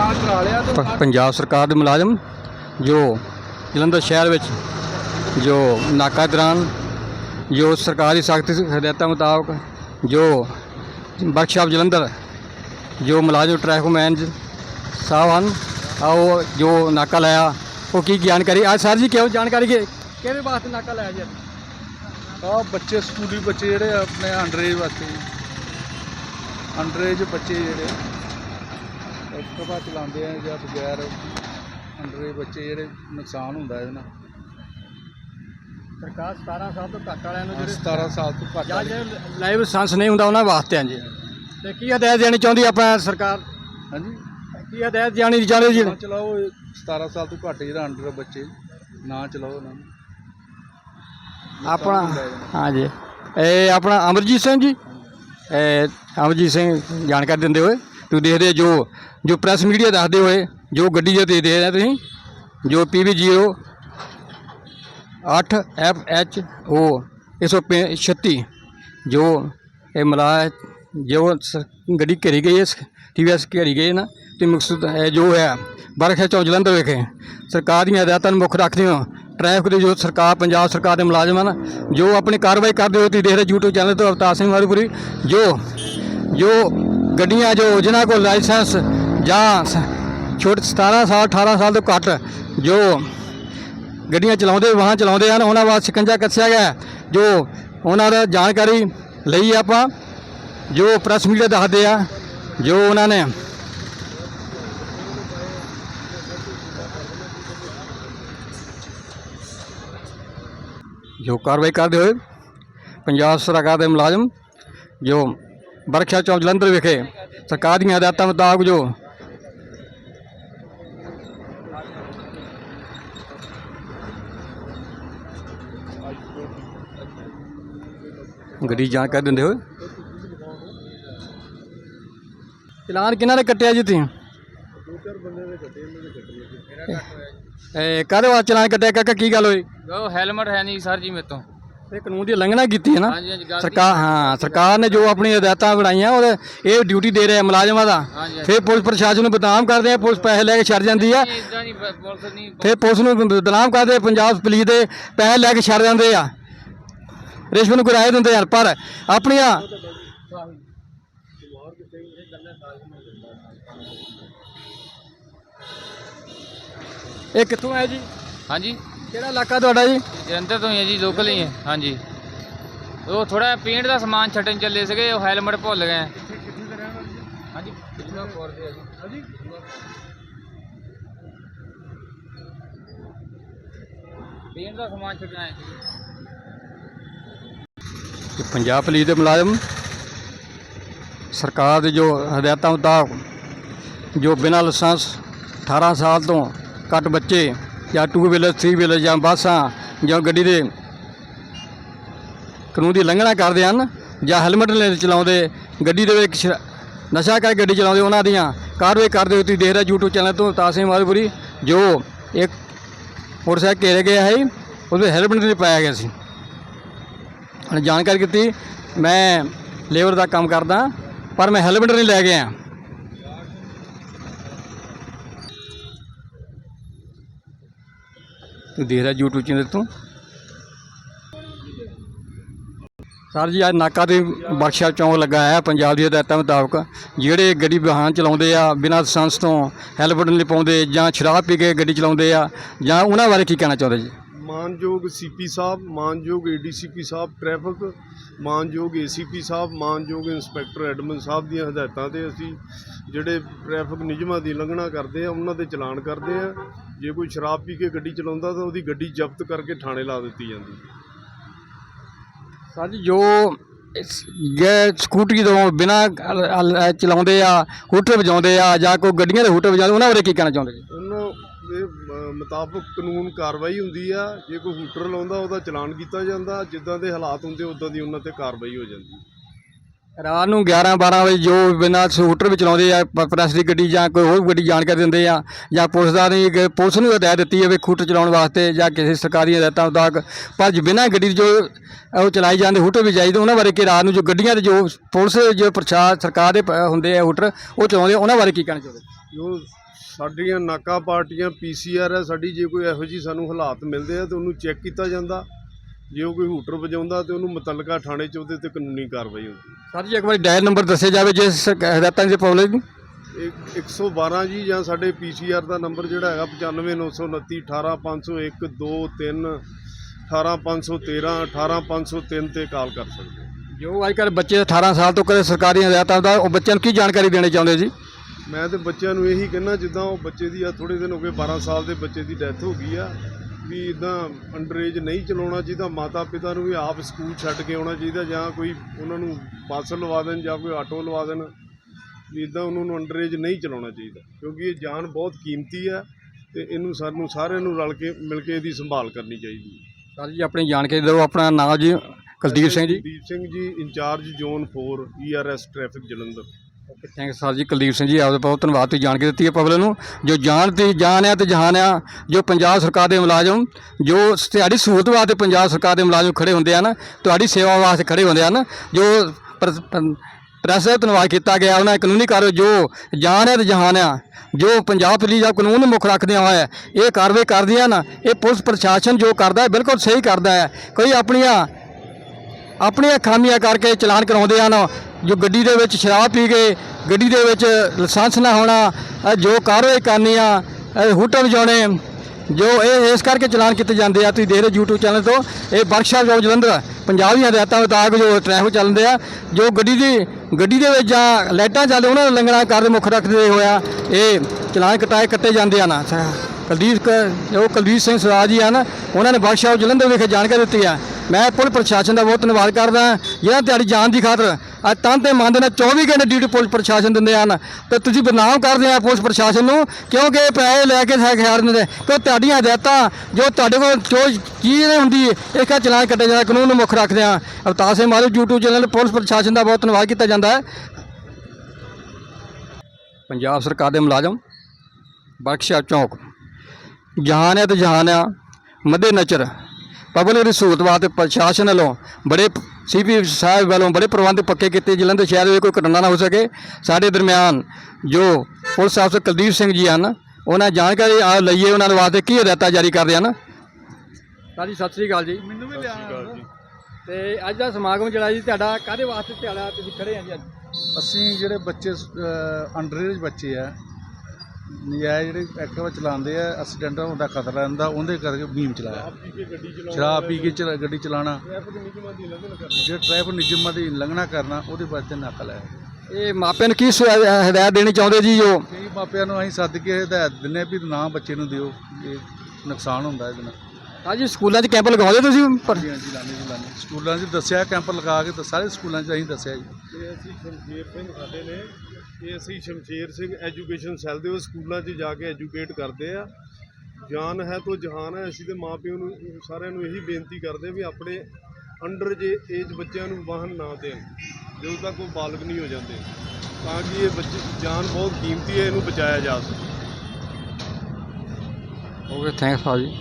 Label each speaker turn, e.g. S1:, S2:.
S1: ਚਲਾਨ ਕਰਾ ਲਿਆ ਤੇ
S2: ਪ- ਪੰਜਾਬ ਸਰਕਾਰ ਦੇ ਮੁਲਾਜ਼ਮ ਜੋ ਜਲੰਧਰ ਸ਼ਹਿਰ ਵਿੱਚ ਜੋ ਨਾਕਾ ਦੌਰਾਨ ਜੋ ਸਰਕਾਰੀ ਸਖਤ ਹਦਾਇਤਾਂ ਮੁਤਾਬਕ ਜੋ ਵਰਕਸ਼ਾਪ ਜਲੰਧਰ ਜੋ ਮੁਲਾਜ਼ਮ ਟ੍ਰੈਫਿਕਮੈਨ ਸਾਹਿਬ ਹਨ ਆਓ ਜੋ ਨਾਕਾ ਲਾਇਆ ਉਹ ਕੀ ਜਾਣਕਾਰੀ ਆ ਸਰ ਜੀ ਕਿਉਂ ਜਾਣਕਾਰੀ ਕਿ ਕਿਹਦੇ ਵਾਸਤੇ ਨਾਕਾ ਲਾਇਆ ਜੀ
S1: ਆ ਬੱਚੇ ਸਕੂਲੀ ਬੱਚੇ ਜਿਹੜੇ ਆਪਣੇ ਅੰਡਰੇਜ ਵਾਸਤੇ ਅੰਡਰੇਜ ਬੱਚੇ ਜਿਹੜੇ ਐਕਟਿਵਾ ਚਲਾਉਂਦੇ ਆ ਜਾਂ ਬਗੈਰ ਅੰਡਰੇਜ ਬੱਚੇ ਜਿਹੜੇ ਨੁਕਸਾਨ ਹੁੰਦਾ ਇਹਦੇ ਨਾਲ।
S2: ਸਰਕਾਰ 17 ਸਾਲ ਤੋਂ ਘੱਟ ਵਾਲਿਆਂ ਨੂੰ
S1: ਹਾਂ, 17 ਸਾਲ ਤੋਂ ਘੱਟ
S2: ਜਾਂ ਜਿਹੜੇ ਲਾਈਵ ਲਾਇਸੈਂਸ ਨਹੀਂ ਹੁੰਦਾ ਉਹਨਾਂ ਵਾਸਤੇ ਹਾਂ ਜੀ। ਤੇ ਕੀ ਹਦਾਇਤ ਦੇਣੀ ਚਾਹੁੰਦੀ ਆਪਣਾ ਸਰਕਾਰ?
S1: ਹਾਂਜੀ।
S2: ਕੀ ਹਦਾਇਤ ਜਾਣੀ ਚਾਹੁੰਦੇ ਜੀ?
S1: ਨਾ ਚਲਾਓ ਇਹ 17 ਸਾਲ ਤੋਂ ਘੱਟ ਜਿਹੜਾ ਅੰਡਰ ਬੱਚੇ ਨਾ ਚਲਾਓ ਉਹਨਾਂ ਨੂੰ।
S2: ਆਪਣਾ ਹਾਂਜੀ ਇਹ ਆਪਣਾ ਅਮਰਜੀਤ ਸਿੰਘ ਜੀ। ਇਹ ਅਮਰਜੀਤ ਸਿੰਘ ਜਾਣਕਾਰੀ ਦਿੰਦੇ ਹੋਏ। ਤੁਸੀਂ ਦੇਖਦੇ ਜੋ ਜੋ ਪ੍ਰੈਸ ਮੀਡੀਆ ਦੱਸਦੇ ਹੋਏ, ਜੋ ਗੱਡੀ ਜੇ ਦੇ ਦੇ ਰਹੇ ਤੁਸੀਂ, ਜੋ ਪੀਵੀ 0 8 ਐਫ ਐਚ ਓ 136 ਜੋ ਇਹ ਮਲਾ ਜੋ ਗੱਡੀ ਘੇਰੀ ਗਈ ਹੈ ਟੀਵੀਐਸ ਘੇਰੀ ਗਈ ਹੈ ਨਾ, ਤੇ ਮਕਸੂਦ ਹੈ ਜੋ ਹੈ ਬਰਖੇ ਚੌਂ ਜਲੰਧਰ ਵਿਖੇ, ਸਰਕਾਰ ਦੀਆਂ ਹਦਾਇਤਾਂ ਨੂੰ ਮੁੱਖ ਰੱਖਦੇ ਹੋ ਟ੍ਰੈਫਿਕ ਦੇ ਜੋ ਸਰਕਾਰ, ਪੰਜਾਬ ਸਰਕਾਰ ਦੇ ਮੁਲਾਜ਼ਮ ਹਨ, ਜੋ ਆਪਣੀ ਕਾਰਵਾਈ ਕਰਦੇ ਹੋਏ ਤੁਸੀਂ ਦੇਖ ਰਹੇ YouTube ਚੈਨਲ ਤੋਂ ਅਵਤਾਰ ਸਿੰਘ ਮਾਰੂਪੁਰੀ ਜੋ ਜੋ ਗੱਡੀਆਂ ਜੋ ਜਿਨ੍ਹਾਂ ਕੋਲ ਲਾਇਸੈਂਸ ਜਾਂ ਸ- ਛੋਟੇ 17 ਸਾਲ 18 ਸਾਲ ਤੋਂ ਘੱਟ ਜੋ ਗੱਡੀਆਂ ਚਲਾਉਂਦੇ, ਵਾਹਨ ਚਲਾਉਂਦੇ ਹਨ, ਉਹਨਾਂ ਵਾਸਤੇ ਸ਼ਿਕੰਜਾ ਕੱਸਿਆ ਗਿਆ ਜੋ ਉਹਨਾਂ ਦਾ ਜਾਣਕਾਰੀ ਲਈ ਆਪਾਂ ਜੋ ਪ੍ਰੈਸ ਮੀਡੀਆ ਦੱਸਦੇ ਆ, ਜੋ ਉਹਨਾਂ ਨੇ ਜੋ ਕਾਰਵਾਈ ਕਰਦੇ ਹੋਏ ਪੰਜਾਬ ਸਰਕਾਰ ਦੇ ਮੁਲਾਜ਼ਮ ਜੋ ਵਰਕਸ਼ਾਪ ਚੌਂਕ ਜਲੰਧਰ ਵਿਖੇ ਸਰਕਾਰ ਦੀਆਂ ਹਦਾਇਤਾਂ ਮੁਤਾਬਕ ਜੋ ਗੱਡੀ ਜਾਣਕਾਰੀ ਦਿੰਦੇ ਹੋਏ ਚਲਾਨ ਕਿਹਨਾਂ ਨੇ ਕੱਟਿਆ ਜੀ ਤੁਸੀਂ ਇਹ ਕਾਹਦੇ ਵਾਸਤੇ ਚਲਾਨ ਕੱਟਿਆ ਕਾਕਾ ਕੀ ਗੱਲ ਹੋਈ
S3: ਉਹ ਹੈਲਮਟ ਹੈ ਨਹੀਂ ਸਰ ਜੀ ਮੇਰੇ ਤੋਂ
S2: ਇਹ ਕਾਨੂੰਨ ਦੀ ਉਲੰਘਣਾ ਕੀਤੀ ਹੈ ਨਾ?
S3: ਹਾਂਜੀ ਹਾਂਜੀ ਗਲਤੀ
S2: ਸਰਕਾਰ ਹਾਂ ਸਰਕਾਰ ਨੇ ਜੋ ਆਪਣੀ ਹਦਾਇਤਾਂ ਬਣਾਈਆਂ ਉਹਦੇ ਇਹ ਡਿਊਟੀ ਦੇ ਰਿਹਾ ਮੁਲਾਜ਼ਮਾਂ ਦਾ।
S3: ਹਾਂਜੀ
S2: ਫਿਰ ਪੁਲਿਸ ਪ੍ਰਸ਼ਾਸਨ ਨੂੰ ਬਦਨਾਮ ਕਰਦੇ ਆ ਪੁਲਿਸ ਪੈਸੇ ਲੈ ਕੇ ਛੱਡ ਜਾਂਦੀ ਆ।
S3: ਇਦਾਂ ਨਹੀਂ ਪੁਲਿਸ ਨਹੀਂ
S2: ਫਿਰ ਪੁਲਿਸ ਨੂੰ ਬਦਨਾਮ ਕਰਦੇ ਆ, ਪੰਜਾਬ ਪੁਲਿਸ ਦੇ ਪੈਸੇ ਲੈ ਕੇ ਛੱਡ ਜਾਂਦੇ ਆ। ਰਿਸ਼ਵਤ ਨੂੰ ਕਿਰਾਏ ਦਿੰਦੇ ਆ ਪਰ ਆਪਣੀਆਂ ਇਹ ਕਿੱਥੋਂ ਹੈ ਜੀ?
S3: ਹਾਂਜੀ।
S2: ਕਿਹੜਾ ਇਲਾਕਾ ਤੁਹਾਡਾ ਜੀ?
S3: ਜਲੰਧਰ ਤੋਂ ਹੀ ਹੈ ਜੀ ਲੋਕਲ ਹੀ ਹੈ ਹਾਂਜੀ। ਉਹ ਥੋੜਾ ਪੇਂਟ ਦਾ ਸਮਾਨ ਛੱਡਣ ਚੱਲੇ ਸੀਗੇ ਉਹ ਹੈਲਮਟ ਭੁੱਲ ਗਏ। ਹਾਂਜੀ ਕਿੰਨਾ ਕੋਰ ਦੇ ਆ ਜੀ। ਪੇਂਟ ਦਾ ਸਮਾਨ ਛੱਡਣਾ ਹੈ ਜੀ
S2: ਕਿ ਪੰਜਾਬ ਪੁਲਿਸ ਦੇ ਮੁਲਾਜ਼ਮ ਸਰਕਾਰ ਦੇ ਜੋ ਹਦਾਇਤਾਂ ਮੁਤਾਬਕ ਜੋ ਬਿਨਾਂ ਲਾਇਸੈਂਸ 18 ਸਾਲ ਤੋਂ ਘੱਟ ਬੱਚੇ ਜਾਂ ਟੂ ਵੀਲਰ ਥ੍ਰੀ ਵੀਲਰ ਜਾਂ ਬੱਸਾਂ ਜਾਂ ਗੱਡੀ ਦੇ ਕਾਨੂੰਨ ਦੀ ਉਲੰਘਣਾ ਕਰਦੇ ਹਨ ਜਾਂ ਹੈਲਮਟ ਨਹੀਂ ਚਲਾਉਂਦੇ, ਗੱਡੀ ਦੇ ਵਿੱਚ ਨਸ਼ਾ ਕਰ ਗੱਡੀ ਚਲਾਉਂਦੇ ਉਹਨਾਂ ਦੀਆਂ ਕਾਰਵਾਈ ਕਰਦੇ ਹੋ ਤੁਸੀਂ ਦੇਖ ਰਹੇ YouTube ਚੈਨਲ ਤੋਂ ਤਾਸੀਮ ਮਾਲਪੁਰੀ ਜੋ ਇੱਕ ਮੋਟਰਸਾਈਕਲ ਘੇਰੇ ਗਿਆ ਹੈ ਉਹਦੇ ਹੈਲਮਟ ਨਹੀਂ ਪਾਇਆ ਗਿਆ ਸੀ। ਉਹਨੇ ਜਾਣਕਾਰੀ ਕੀਤੀ ਮੈਂ ਲੇਬਰ ਦਾ ਕੰਮ ਕਰਦਾ, ਪਰ ਮੈਂ ਹੈਲਮਟ ਨਹੀਂ ਲੈ ਗਿਆ ਤੂੰ ਦੇਖ ਰਿਹਾ YouTube ਚੈਨਲ ਤੋਂ। ਸਰ ਜੀ ਅੱਜ ਨਾਕਾ ਤੇ ਵਰਕਸ਼ਾਪ ਚੌਂਕ ਲੱਗਾ ਹੈ, ਪੰਜਾਬ ਦੀ ਹਦਾਇਤਾਂ ਮੁਤਾਬਕ। ਜਿਹੜੇ ਗੱਡੀ ਵਾਹਨ ਚਲਾਉਂਦੇ ਆ, ਬਿਨਾਂ ਲਾਇਸੈਂਸ ਤੋਂ ਹੈਲਮਟ ਨਹੀਂ ਪਾਉਂਦੇ ਜਾਂ ਸ਼ਰਾਬ ਪੀ ਕੇ ਗੱਡੀ ਚਲਾਉਂਦੇ ਆ, ਜਾਂ ਉਹਨਾਂ ਬਾਰੇ ਕੀ ਕਹਿਣਾ ਚਾਹੁੰਦੇ ਜੀ?
S4: ਮਾਨਯੋਗ ਸੀਪੀ ਸਾਹਿਬ ਮਾਨਯੋਗ ਏਡੀਸੀਪੀ ਸਾਹਿਬ ਟ੍ਰੈਫਿਕ ਮਾਨਯੋਗ ਏਸੀਪੀ ਸਾਹਿਬ ਮਾਨਯੋਗ ਇੰਸਪੈਕਟਰ ਐਡਮਨ ਸਾਹਿਬ ਦੀਆਂ ਹਦਾਇਤਾਂ ਤੇ ਅਸੀਂ ਜਿਹੜੇ ਟ੍ਰੈਫਿਕ ਨਿਯਮਾਂ ਦੀ ਉਲੰਘਣਾ ਕਰਦੇ ਆ ਉਹਨਾਂ ਦੇ ਚਲਾਨ ਕਰਦੇ ਆ ਜੇ ਕੋਈ ਸ਼ਰਾਬ ਪੀ ਕੇ ਗੱਡੀ ਚਲਾਉਂਦਾ ਤਾਂ ਉਹਦੀ ਗੱਡੀ ਜ਼ਬਤ ਕਰਕੇ ਥਾਣੇ ਲਾ ਦਿੱਤੀ ਜਾਂਦੀ।
S2: ਸਰ ਜੀ ਜੇ ਸਕੂਟਰੀ ਤੋਂ ਬਿਨਾਂ ਚਲਾਉਂਦੇ ਆ ਹੂਟਰ ਵਜਾਉਂਦੇ ਆ ਜਾਂ ਕੋਈ ਗੱਡੀਆਂ ਦੇ ਹੂਟਰ ਵਜਾਉਂਦੇ ਉਹਨਾਂ ਬਾਰੇ ਕੀ ਕਹਿਣਾ ਚਾਹੁੰਦੇ ਜੀ?
S4: ਉਹਨਾਂ ਮੁਤਾਬਕ ਕਾਨੂੰਨ ਕਾਰਵਾਈ ਹੁੰਦੀ ਆ। ਜੇ ਕੋਈ ਹੂਟਰ ਲਾਉਂਦਾ ਉਹਦਾ ਚਲਾਨ ਕੀਤਾ ਜਾਂਦਾ। ਜਿੱਦਾਂ ਦੇ ਹਾਲਾਤ ਹੁੰਦੇ ਉਦਾਂ ਦੀ ਉਹਨਾਂ ਤੇ ਕਾਰਵਾਈ ਹੋ ਜਾਂਦੀ।
S2: ਰਾਤ ਨੂੰ 11 12 ਵਜੇ ਜੋ ਬਿਨਾਂ ਸਕੂਟਰ ਵੀ ਚਲਾਉਂਦੇ ਆ ਪ- ਪ੍ਰੈਸ ਦੀ ਗੱਡੀ ਜਾਂ ਕੋਈ ਹੋਰ ਗੱਡੀ ਜਾਣਕਾਰੀ ਦਿੰਦੇ ਆ ਜਾਂ ਪੁਲਿਸ ਦਾ ਨਹੀਂ ਪੁਲਿਸ ਨੂੰ ਹਦਾਇਤ ਦਿੱਤੀ ਹੈ ਵੀ ਹੂਟਰ ਚਲਾਉਣ ਵਾਸਤੇ ਜਾਂ ਕਿਸੇ ਸਰਕਾਰੀ ਹਦਾਇਤਾਂ ਮੁਤਾਬਕ। ਪਰ ਜੇ ਬਿਨਾਂ ਗੱਡੀ ਜੋ ਉਹ ਚਲਾਈ ਜਾਂਦੇ ਹੂਟਰ ਵੀ ਜਾਈਦੇ ਉਹਨਾਂ ਬਾਰੇ ਕਿ ਰਾਤ ਨੂੰ ਜੋ ਗੱਡੀਆਂ ਤੇ ਜੋ ਪੁਲਿਸ ਜੋ ਪ੍ਰਸ਼ਾਸਨ ਸਰਕਾਰ ਦੇ ਪ- ਹੁੰਦੇ ਆ ਹੂਟਰ ਉਹ ਚਲਾਉਂਦੇ ਆ, ਉਹਨਾਂ ਬਾਰੇ ਕੀ ਕਹਿਣਾ ਚਾਹੁੰਦੇ
S4: ਜੋ ਸਾਡੀਆਂ ਨਾਕਾ ਪਾਰਟੀਆਂ ਪੀਸੀਆਰ ਹੈ ਸਾਡੀ ਜੇ ਕੋਈ ਇਹੋ ਜਿਹੀ ਸਾਨੂੰ ਹਾਲਾਤ ਮਿਲਦੇ ਆ ਤਾਂ ਉਹਨੂੰ ਚੈੱਕ ਕੀਤਾ ਜਾਂਦਾ। ਜੇ ਉਹ ਕੋਈ ਹੂਟਰ ਵਜਾਉਂਦਾ ਤੇ ਉਹਨੂੰ ਮੁਤਲਕਾ ਥਾਣੇ 'ਚ ਉਹਦੇ ਤੇ ਕਾਨੂੰਨੀ ਕਾਰਵਾਈ ਹੁੰਦੀ
S2: ਸਰ ਜੀ ਇੱਕ ਵਾਰੀ ਡਾਇਲ ਨੰਬਰ ਦੱਸਿਆ ਜਾਵੇ ਜੇ ਹਦਾਇਤਾਂ ਦੇ ਪਬਲਿਕ ਨੂੰ
S4: ਇੱਕ 112 ਜੀ ਜਾਂ ਸਾਡੇ ਪੀਸੀਆਰ ਦਾ ਨੰਬਰ ਜਿਹੜਾ ਹੈਗਾ 95929 18501 2 3 18513 18503 ਤੇ ਕਾਲ ਕਰ ਸਕਦੇ ਹੋ।
S2: ਜੋ ਅੱਜ ਕੱਲ੍ਹ ਬੱਚੇ 18 ਸਾਲ ਤੋਂ ਕਰੇ ਸਰਕਾਰੀ ਹਦਾਇਤਾਂ ਦਾ ਉਹ ਬੱਚਿਆਂ ਨੂੰ ਕੀ ਜਾਣਕਾਰੀ ਦੇਣੀ ਚਾਹੁੰਦੇ ਜੀ?
S4: ਮੈਂ ਤੇ ਬੱਚਿਆਂ ਨੂੰ ਇਹੀ ਕਹਿਣਾ ਜਿੱਦਾਂ ਉਹ ਬੱਚੇ ਦੀ ਆ ਥੋੜੇ ਦਿਨ ਹੋ ਗਏ 12 ਸਾਲ ਦੇ ਬੱਚੇ ਦੀ ਡੈਥ ਹੋ ਗਈ ਆ ਵੀ ਇਦਾਂ ਅੰਡਰ ਏਜ ਨਹੀਂ ਚਲਾਉਣਾ ਚਾਹੀਦਾ ਮਾਤਾ ਪਿਤਾ ਨੂੰ ਵੀ ਆਪ ਸਕੂਲ ਛੱਡ ਕੇ ਆਉਣਾ ਚਾਹੀਦਾ ਜਾਂ ਕੋਈ ਉਹਨਾਂ ਨੂੰ ਬੱਸ ਲਵਾ ਦੇਣ ਜਾਂ ਕੋਈ ਆਟੋ ਲਵਾ ਦੇਣ ਵੀ ਇਦਾਂ ਉਹਨਾਂ ਨੂੰ ਅੰਡਰ ਏਜ ਨਹੀਂ ਚਲਾਉਣਾ ਚਾਹੀਦਾ ਕਿਉਂਕਿ ਇਹ ਜਾਨ ਬਹੁਤ ਕੀਮਤੀ ਆ ਤੇ ਇਹਨੂੰ ਸਾਨੂੰ ਸਾਰਿਆਂ ਨੂੰ ਰਲ ਕੇ ਮਿਲ ਕੇ ਇਹਦੀ ਸੰਭਾਲ ਕਰਨੀ ਚਾਹੀਦੀ ਹੈ।
S2: ਸਰ ਜੀ ਆਪਣੀ ਜਾਣਕਾਰੀ ਦਿਓ ਆਪਣਾ ਨਾਮ ਜੀ ਕੁਲਦੀਪ ਸਿੰਘ ਜੀ।
S4: Kuldeep Singh ji incharge zone 4 ERS traffic Jalandhar.
S2: Thank sir ji, Kuldeep Singh ਜੀ, ਆਪਦਾ ਬਹੁਤ ਧੰਨਵਾਦ, ਤੁਸੀਂ ਜਾਣਕਾਰੀ ਦਿੱਤੀ ਹੈ ਪਬਲਿਕ ਨੂੰ। ਜੋ ਜਾਣ ਤੇ ਜਾਣ ਆ ਤੇ ਜਹਾਨ ਆ, ਜੋ ਪੰਜਾਬ ਸਰਕਾਰ ਦੇ ਮੁਲਾਜ਼ਮ, ਜੋ ਤੁਹਾਡੀ ਸਹੂਲਤ ਵਾਸਤੇ ਪੰਜਾਬ ਸਰਕਾਰ ਦੇ ਮੁਲਾਜ਼ਮ ਖੜੇ ਹੁੰਦੇ ਹਨ, ਤੁਹਾਡੀ ਸੇਵਾ ਵਾਸਤੇ ਖੜੇ ਹੁੰਦੇ ਹਨ, ਜੋ ਪ੍ਰੈਸ ਦਾ ਧੰਨਵਾਦ ਕੀਤਾ ਗਿਆ, ਉਹਨਾਂ ਕਾਨੂੰਨੀ ਕਾਰਵਾਈ, ਜੋ ਜਾਨ ਹੈ ਤੇ ਜਹਾਨ ਆ, ਜੋ ਪੰਜਾਬ ਪੁਲਿਸ ਦਾ ਕਾਨੂੰਨ ਨੂੰ ਮੁੱਖ ਰੱਖਦਿਆਂ ਹੋਇਆ, ਇਹ ਕਾਰਵਾਈ ਕਰਦੀਆਂ ਨਾ ਇਹ ਪੁਲਿਸ ਪ੍ਰਸ਼ਾਸਨ ਜੋ ਕਰਦਾ ਹੈ, ਬਿਲਕੁਲ ਸਹੀ ਕਰਦਾ ਹੈ। ਕੋਈ ਆਪਣੀਆਂ ਆਪਣੀਆਂ ਖਾਮੀਆਂ ਕਰਕੇ ਚਲਾਨ ਕਰਾਉਂਦੇ ਹਨ ਜੋ ਗੱਡੀ ਦੇ ਵਿੱਚ ਸ਼ਰਾਬ ਪੀ ਕੇ ਗੱਡੀ ਦੇ ਵਿੱਚ ਲਾਇਸੈਂਸ ਨਾ ਹੋਣਾ ਜੋ ਕਾਰਵਾਈ ਕਰਨੀ ਆ ਅ, ਹੂਟਰ ਜੋ ਇਹ ਇਸ ਕਰਕੇ ਚਲਾਨ ਕੀਤੇ ਜਾਂਦੇ ਆ। ਤੁਸੀਂ ਦੇਖ ਰਹੇ YouTube ਚੈਨਲ ਤੋਂ ਇਹ ਵਰਕਸ਼ਾਪ ਜੋ ਜਲੰਧਰ ਪੰਜਾਬ ਦੀਆਂ ਹਦਾਇਤਾਂ ਮੁਤਾਬਕ ਜੋ ਟ੍ਰੈਫਿਕ ਚੱਲਦੇ ਆ ਜੋ ਗੱਡੀ ਦੀ ਗੱਡੀ ਦੇ ਵਿੱਚ ਜਾਂ ਲਾਈਟਾਂ ਚੱਲਦੇ ਉਹਨਾਂ ਨੂੰ ਲੰਘਣਾ ਕਰਦੇ ਮੁੱਖ ਰੱਖਦੇ ਹੋਇਆ ਇਹ ਚਲਾਨ ਕਟਾਏ ਕੱਟੇ ਜਾਂਦੇ ਹਨ ਕੁਲਦੀਪ ਕ- ਜੋ ਕੁਲਦੀਪ ਸਿੰਘ ਸਰਾਜ ਜੀ ਹਨ ਉਹਨਾਂ ਨੇ ਵਰਕਸ਼ਾਪ ਜਲੰਧਰ ਵਿਖੇ ਜਾਣਕਾਰੀ ਦਿੱਤੀ ਆ। ਮੈਂ ਪੁਲਿਸ ਪ੍ਰਸ਼ਾਸਨ ਦਾ ਬਹੁਤ ਧੰਨਵਾਦ ਕਰਦਾ ਹਾਂ ਜਿਹੜਾ ਤੁਹਾਡੀ ਜਾਨ ਦੀ ਖਾਤਰ ਅੱਜ ਤਨ ਤੇ ਮਨ ਦੇ ਨਾਲ 24 ਘੰਟੇ ਡਿਊਟੀ ਪੁਲਿਸ ਪ੍ਰਸ਼ਾਸਨ ਦਿੰਦੇ ਹਨ। ਤੇ ਤੁਸੀਂ ਬਦਨਾਮ ਕਰਦੇ ਆ ਪੁਲਿਸ ਪ੍ਰਸ਼ਾਸਨ ਨੂੰ, ਕਿਉਂਕਿ ਇਹ ਪੈਸੇ ਲੈ ਕੇ ਸਾ ਖਿਆਰ ਦਿੰਦੇ ਕਿ ਤੁਹਾਡੀਆਂ ਹਦਾਇਤਾਂ, ਜੋ ਤੁਹਾਡੇ ਕੋਲ ਜੋ ਚੀਜ਼ ਨਹੀਂ ਹੁੰਦੀ, ਇਹ ਕਾ ਚਲਾਨ ਕੱਟੇ ਜਾਂਦਾ ਕਾਨੂੰਨ ਨੂੰ ਮੁੱਖ ਰੱਖਦੇ ਆ। ਅਵਤਾਰ ਸਿੰਘ ਮਾਰੂ YouTube ਚੈਨਲ ਪੁਲਿਸ ਪ੍ਰਸ਼ਾਸਨ ਦਾ ਬਹੁਤ ਧੰਨਵਾਦ ਕੀਤਾ ਜਾਂਦਾ ਹੈ। ਪੰਜਾਬ ਸਰਕਾਰ ਦੇ ਮੁਲਾਜ਼ਮ ਵਰਕਸ਼ਾਪ ਚੌਕ। ਜਹਾਨ ਹੈ ਤੇ ਜਹਾਨ ਆ ਮੱਦੇ ਨਜ਼ਰ ਪਬਲਿਕ ਦੀ ਸਹੂਲਤ ਵਾਸਤੇ ਪ੍ਰਸ਼ਾਸਨ ਵੱਲੋਂ ਬੜੇ ਸੀਪੀ ਸਾਹਿਬ ਵੱਲੋਂ ਬੜੇ ਪ੍ਰਬੰਧ ਪੱਕੇ ਕੀਤੇ ਜਲੰਧਰ ਸ਼ਹਿਰ ਵਿੱਚ ਕੋਈ ਘਟਨਾ ਨਾ ਹੋ ਸਕੇ। ਸਾਡੇ ਦਰਮਿਆਨ ਜੋ ਪੁਲਿਸ ਅਫਸਰ ਕੁਲਦੀਪ ਸਿੰਘ ਜੀ ਹਨ ਉਹਨਾਂ ਜਾਣਕਾਰੀ ਆ ਲਈਏ ਉਹਨਾਂ ਦੇ ਵਾਸਤੇ ਕੀ ਹਦਾਇਤਾਂ ਜਾਰੀ ਕਰਦੇ ਹਨ। ਸਾਜੀ ਸਤਿ ਸ੍ਰੀ ਅਕਾਲ ਜੀ।
S1: ਮੈਨੂੰ ਵੀ ਲਿਆ
S2: ਤੇ ਅੱਜ ਦਾ ਸਮਾਗਮ ਜਿਹੜਾ ਜੀ ਤੁਹਾਡਾ ਕਾਹਦੇ ਵਾਸਤੇ ਤੁਹਾਡਾ ਤੁਸੀਂ ਖੜੇ ਆ ਜੀ ਅੱਜ?
S1: ਅਸੀਂ ਜਿਹੜੇ ਬੱਚੇ ਅੰਡਰ ਏਜ ਬੱਚੇ ਆ ਨਜਾਇਜ਼ ਜਿਹੜੇ ਐਕਟਿਵਾ ਚਲਾਉਂਦੇ ਆ ਐਕਸੀਡੈਂਟ ਹੋਣ ਦਾ ਖਤਰਾ ਰਹਿੰਦਾ ਉਹਦੇ ਕਰਕੇ ਬੀਮ ਚਲਾਇਆ। ਸ਼ਰਾਬ ਪੀ ਕੇ ਚਲਾ- ਗੱਡੀ ਚਲਾਉਣਾ। ਜਿਹੜੇ ਟ੍ਰੈਫਿਕ ਨਿਯਮਾਂ ਦੀ ਉਲੰਘਣਾ ਕਰਨਾ ਉਹਦੇ ਵਾਸਤੇ ਨਕਲ ਹੈ
S2: ਇਹ ਮਾਪਿਆਂ ਨੂੰ ਕੀ ਹਦਾਇਤ ਦੇਣੀ ਚਾਹੁੰਦੇ ਜੀ ਜੋ?
S1: ਕਈ ਮਾਪਿਆਂ ਨੂੰ ਅਸੀਂ ਸੱਦ ਕੇ ਹਦਾਇਤ ਦਿੰਨੇ ਵੀ ਨਾ ਬੱਚੇ ਨੂੰ ਦਿਓ ਇਹ ਨੁਕਸਾਨ ਹੁੰਦਾ ਇਹਦੇ ਨਾਲ।
S2: ਹਾਂਜੀ ਸਕੂਲਾਂ 'ਚ ਕੈਂਪ ਲਗਾਉਂਦੇ ਤੁਸੀਂ? ਪਰ
S1: ਹਾਂਜੀ ਲਾਣੇ ਜੀ। ਸਕੂਲਾਂ 'ਚ ਦੱਸਿਆ ਕੈਂਪ ਲਗਾ ਕੇ ਤਾਂ ਸਾਰੇ ਸਕੂਲਾਂ 'ਚ ਅਸੀਂ ਦੱਸਿਆ ਜੀ।
S4: ਤੇ ਅਸੀਂ ਸ਼ਮਸ਼ੇਰ ਸਿੰਘ ਸਾਡੇ ਨੇ ਇਹ ਅਸੀਂ ਸ਼ਮਸ਼ੇਰ ਸਿੰਘ ਐਜੂਕੇਸ਼ਨ ਸੈੱਲ ਦੇ ਉਹ ਸਕੂਲਾਂ 'ਚ ਜਾ ਕੇ ਐਜੂਕੇਟ ਕਰਦੇ ਆ। ਜਾਨ ਹੈ ਤੋਂ ਜਹਾਨ ਹੈ ਅਸੀਂ ਤੇ ਮਾਪਿਆਂ ਨੂੰ ਸਾਰਿਆਂ ਨੂੰ ਇਹੀ ਬੇਨਤੀ ਕਰਦੇ ਵੀ ਆਪਣੇ ਅੰਡਰ ਜੇ ਏਜ ਬੱਚਿਆਂ ਨੂੰ ਵਾਹਨ ਨਾ ਦੇਣ ਜਦੋਂ ਤੱਕ ਉਹ ਬਾਲਗ ਨਹੀਂ ਹੋ ਜਾਂਦੇ ਤਾਂ ਕਿ ਇਹ ਬੱਚੇ ਜਾਨ ਬਹੁਤ ਕੀਮਤੀ ਹੈ ਇਹਨੂੰ ਬਚਾਇਆ ਜਾ ਸਕੇ।
S2: ਓਕੇ ਥੈਂਕਸ ਭਾਜੀ।